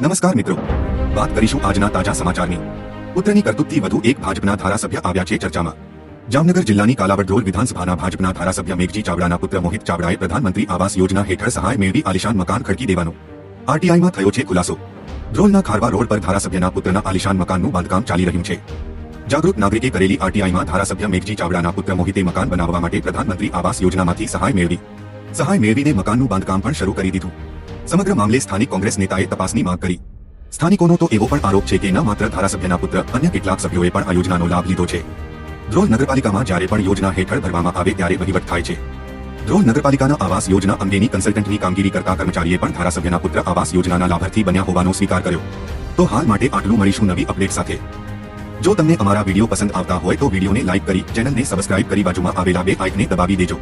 નમસ્કાર મિત્રો વાત કરીશું આજના તાજા સમાચારની પુત્રની કરતૂતથી વધુ એક ભાજપના ધારાસભ્ય આવ્યા છે ચર્ચામાં જામનગર જિલ્લાની કાલાવડધોલ વિધાનસભાના ભાજપના ધારાસભ્ય મેઘજી ચાવડાના પુત્ર મોહિત ચાવડાએ પ્રધાનમંત્રી આવાસ યોજના હેઠળ સહાય મેળવી આલિશાન મકાન ખડકી દેવાનો આરટીઆઈમાં થયો છે ખુલાસો ધ્રોલના ખારવા રોડ પર ધારાસભ્યના પુત્રના આલિશાન મકાનનું બાંધકામ ચાલી રહ્યું છે જાગૃત નાગરિકે કરેલી આરટીઆઈમાં ધારાસભ્ય મેઘજી ચાવડાના પુત્ર મોહિતે મકાન બનાવવા માટે પ્રધાનમંત્રી આવાસ યોજનામાંથી સહાય મેળવી સહાય મેળવીને મકાનનું બાંધકામ પણ શરૂ કરી દીધું સમગ્ર મામલે સ્થાનિક કોંગ્રેસ નેતાએ તપાસની માંગ કરી. સ્થાનિકોનો તો એવો પણ આરોપ છે કે ન માત્ર ધારાસભ્યના પુત્ર, અન્ય કેટલાક સભ્યોએ પણ આ યોજનાનો લાભ લીધો છે. ધ્રોલ નગરપાલિકામાં જ્યારે પણ યોજના હેઠળ ભરવામાં આવે ત્યારે વહીવટ થાય છે. ધ્રોલ નગરપાલિકાના આવાસ યોજના અંગેની કન્સલ્ટન્ટની કામગીરી કરતા કર્મચારીએ પણ ધારાસભ્યના પુત્ર આવાસ યોજનાના લાભાર્થી બન્યા હોવાનો સ્વીકાર કર્યો. તો હાલ માટે આટલું મળીશું નવી અપડેટ સાથે. જો તમને અમારા વીડિયો પસંદ આવતા હોય તો વિડીયોને લાઇક કરી, ચેનલને સબસ્ક્રાઇબ કરી બાજુમાં આવેલા બે આઇકને દબાવી દેજો.